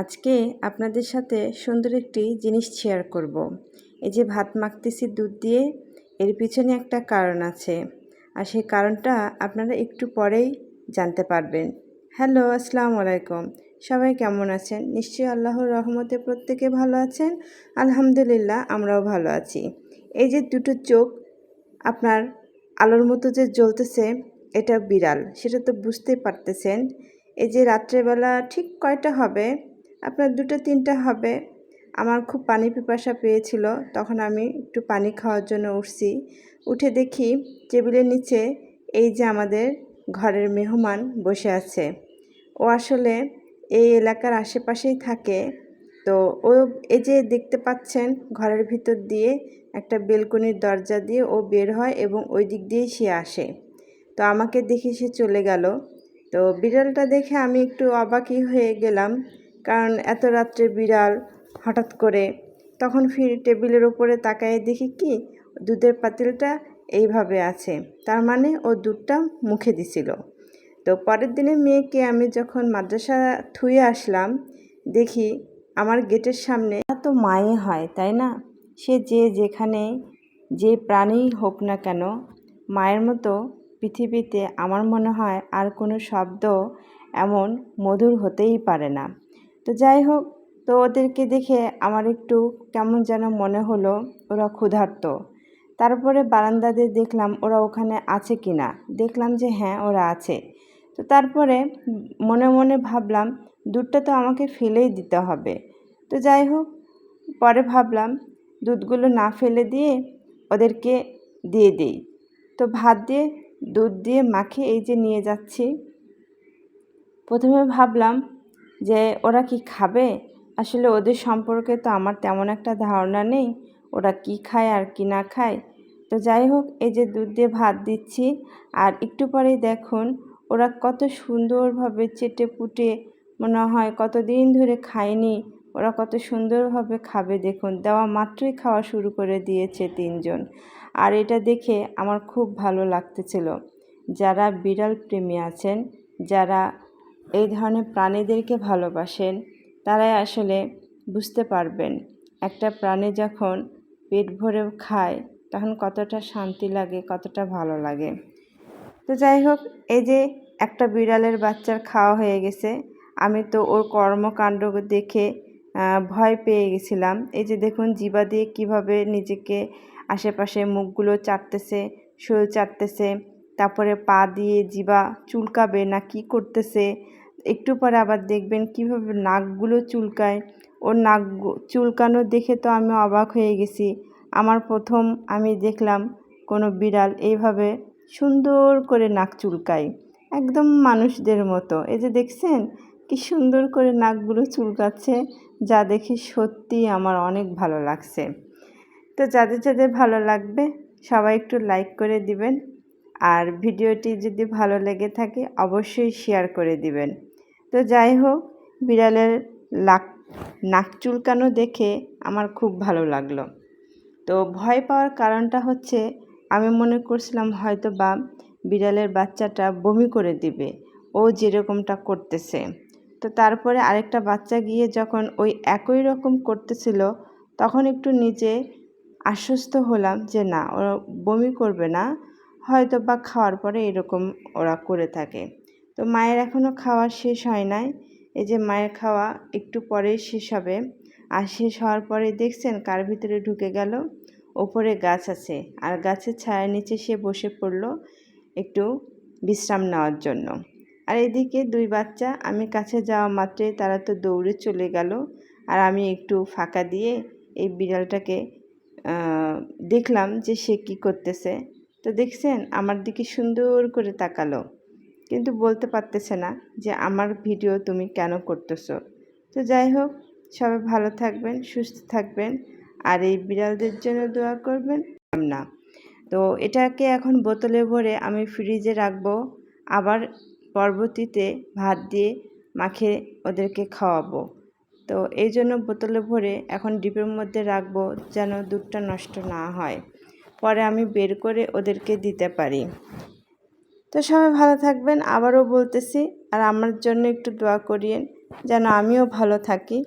আজকে আপনাদের সাথে সুন্দর একটি জিনিস শেয়ার করব। এই যে ভাত মাখতেছি দুধ দিয়ে, এর পিছনে একটা কারণ আছে। আর সেই কারণটা আপনারা একটু পরেই জানতে পারবেন। হ্যালো আসসালামু আলাইকুম। সবাই কেমন আছেন? নিশ্চয়ই আল্লাহর রহমতে প্রত্যেকে ভালো আছেন। আলহামদুলিল্লাহ, আমরাও ভালো আছি। এই যে দুটো চোখ আপনার আলোর মতো যে জ্বলতেছে, এটা বিড়াল। সেটা তো বুঝতেই পারতেছেন। এই যে রাত্রেবেলা ঠিক কয়টা হবে? আপনার দুটো তিনটা হবে। আমার খুব পানি পিপাসা পেয়েছিল। তখন আমি একটু পানি খাওয়ার জন্য উঠছি। উঠে দেখি টেবিলের নিচে এই যে আমাদের ঘরের মেহমান বসে আছে। ও আসলে এই এলাকার আশেপাশেই থাকে। তো ও এই যে দেখতে পাচ্ছেন ঘরের ভিতর দিয়ে একটা বেলকনির দরজা দিয়ে ও বের হয় এবং ওই দিক দিয়েই সে আসে। তো আমাকে দেখে সে চলে গেল। তো বিড়ালটা দেখে আমি একটু অবাকই হয়ে গেলাম কারণ এত রাত্রে বিড়াল হঠাৎ করে তখন ফির টেবিলের ওপরে তাকায় দেখি কি, দুধের পাতিলটা এইভাবে আছে। তার মানে ও দুধটা মুখে দিছিল। তো পরের দিনে মেয়েকে আমি যখন মাদ্রাসা থুয়ে আসলাম, দেখি আমার গেটের সামনে তো মায়ে হয়, তাই না? সে যে যেখানে যে প্রাণী হোক না কেন, মায়ের মতো পৃথিবীতে আমার মনে হয় আর কোনো শব্দ এমন মধুর হতেই পারে না। তো যাই হোক, তো ওদেরকে দেখে আমার একটু কেমন যেন মনে হলো ওরা ক্ষুধার্ত। তারপরে বারান্দাদের দেখলাম ওরা ওখানে আছে কি না দেখলাম যে হ্যাঁ ওরা আছে। তো তারপরে মনে মনে ভাবলাম, দুধটা তো আমাকে ফেলেই দিতে হবে। তো যাই হোক, পরে ভাবলাম, দুধগুলো না ফেলে দিয়ে ওদেরকে দিয়ে দিই। তো ভাত দিয়ে, দুধ দিয়ে মাখে এই যে নিয়ে যাচ্ছি। প্রথমে ভাবলাম যে ওরা কি খাবে? আসলে ওদের সম্পর্কে তো আমার তেমন একটা ধারণা নেই। ওরা কি খায় আর কি না খায়? তো যাই হোক, এই যে দুধ দিয়ে ভাত দিচ্ছি। আর একটু পরেই দেখুন, ওরা কত সুন্দরভাবে চেটে পুটে মনে হয় কতদিন ধরে খায়নি। ওরা কত সুন্দরভাবে খাবে দেখুন। দেওয়া মাত্রই খাওয়া শুরু করে দিয়েছে তিনজন। আর এটা দেখে আমার খুব ভালো লাগতেছিল। যারা বিড়াল প্রেমী আছেন, যারা এই ধরনের প্রাণীদেরকে ভালোবাসেন, তারাই আসলে বুঝতে পারবেন। একটা প্রাণী যখন পেট ভরে খায়, তখন কতটা শান্তি লাগে, কতটা ভালো লাগে। তো যাই হোক, এই যে একটা বিড়ালের বাচ্চার খাওয়া হয়ে গেছে, আমি তো ওর কর্মকাণ্ড দেখে ভয় পেয়ে গেছিলাম। এই যে দেখুন, জিবা দিয়ে কীভাবে নিজেকে আশেপাশে মুখগুলো চাটতেছে শরীর চাটতেছে, তারপরে পা দিয়ে জিবা চুলকাবে না কি করতেছে একটু পরে আবার দেখবেন কীভাবে নাকগুলো চুলকায়। ওর নাক চুলকানো দেখে তো আমি অবাক হয়ে গেছি। আমার প্রথম আমি দেখলাম কোনো বিড়াল এইভাবে সুন্দর করে নাক চুলকায়। একদম মানুষদের মতো। এই যে দেখছেন, কি সুন্দর করে নাকগুলো চুলকাচ্ছে, যা দেখে সত্যি আমার অনেক ভালো লাগছে। তো যাদের যাদের ভালো লাগবে, সবাই একটু লাইক করে দিবেন। আর ভিডিওটি যদি ভালো লেগে থাকে, অবশ্যই শেয়ার করে দিবেন। তো যাই হোক, বিড়ালের লাক, নাক চুলকানো দেখে আমার খুব ভালো লাগল। তো ভয় পাওয়ার কারণটা হচ্ছে, আমি মনে করছিলাম হয়তো বা বিড়ালের বাচ্চাটা বমি করে দিবে, ও যেরকমটা করতেছে। তো তারপরে আরেকটা বাচ্চা গিয়ে যখন ওই একই রকম করতেছিল, তখন একটু নিজে আশ্বস্ত হলাম যে না, ওরা বমি করবে না হয়তো বা খাওয়ার পরে এরকম ওরা করে থাকে। তো মায়ের এখনও খাওয়া শেষ হয় নাই। এই যে মায়ের খাওয়া একটু পরেই শেষ হবে। আর শেষ হওয়ার পরে দেখছেন কার ভিতরে ঢুকে গেল? ওপরে গাছ আছে। আর গাছের ছায়ার নিচে সে বসে পড়ল একটু বিশ্রাম নেওয়ার জন্য। আর এদিকে দুই বাচ্চা, আমি কাছে যাওয়া মাত্রে তারা তো দৌড়ে চলে গেল। আর আমি একটু ফাঁকা দিয়ে এই বিড়ালটাকে দেখলাম যে সে কি করতেছে। তো দেখছেন আমার দিকে সুন্দর করে তাকালো। কিন্তু বলতে পারতেছে না যে আমার ভিডিও তুমি কেন করতেছো। তো যাই হোক, সবাই ভালো থাকবেন, সুস্থ থাকবেন, আর এই বিড়ালদের জন্য দোয়া করবেন না। তো এটাকে এখন বোতলে ভরে আমি ফ্রিজে রাখব, আবার পরবর্তীতে ভাত দিয়ে মাখে ওদেরকে খাওয়াবো। তো এই জন্য বোতলে ভরে এখন ডিপের মধ্যে রাখব যেন দুধটা নষ্ট না হয়। পরে আমি বের করে ওদেরকে দিতে পারি। তো সবাই ভালো থাকবেন, আবারও বলতেছি, আর আমার জন্য একটু দোয়া করিয়েন, যেন আমিও ভালো থাকি।